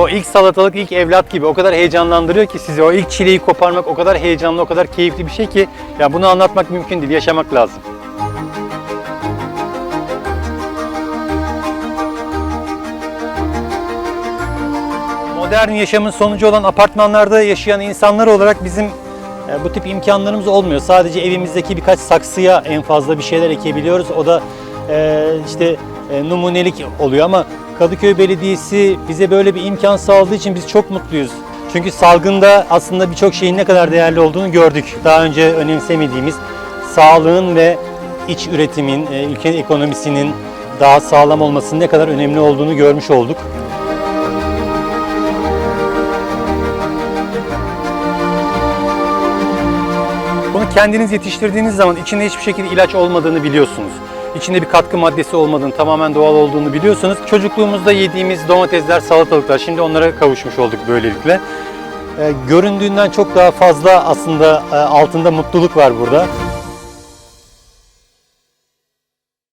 O ilk salatalık, ilk evlat gibi o kadar heyecanlandırıyor ki sizi. O ilk çileği koparmak o kadar heyecanlı, o kadar keyifli bir şey ki ya bunu anlatmak mümkün değil, yaşamak lazım. Modern yaşamın sonucu olan apartmanlarda yaşayan insanlar olarak bizim bu tip imkanlarımız olmuyor. Sadece evimizdeki birkaç saksıya en fazla bir şeyler ekebiliyoruz. O da e, işte e, numunelik oluyor ama Kadıköy Belediyesi bize böyle bir imkan sağladığı için biz çok mutluyuz. Çünkü salgında aslında birçok şeyin ne kadar değerli olduğunu gördük. Daha önce önemsemediğimiz sağlığın ve iç üretimin, e, ülke ekonomisinin daha sağlam olmasının ne kadar önemli olduğunu görmüş olduk. Kendiniz yetiştirdiğiniz zaman içinde hiçbir şekilde ilaç olmadığını biliyorsunuz. İçinde bir katkı maddesi olmadığını, tamamen doğal olduğunu biliyorsunuz. Çocukluğumuzda yediğimiz domatesler, salatalıklar, şimdi onlara kavuşmuş olduk böylelikle. Ee, göründüğünden çok daha fazla aslında e, altında mutluluk var burada.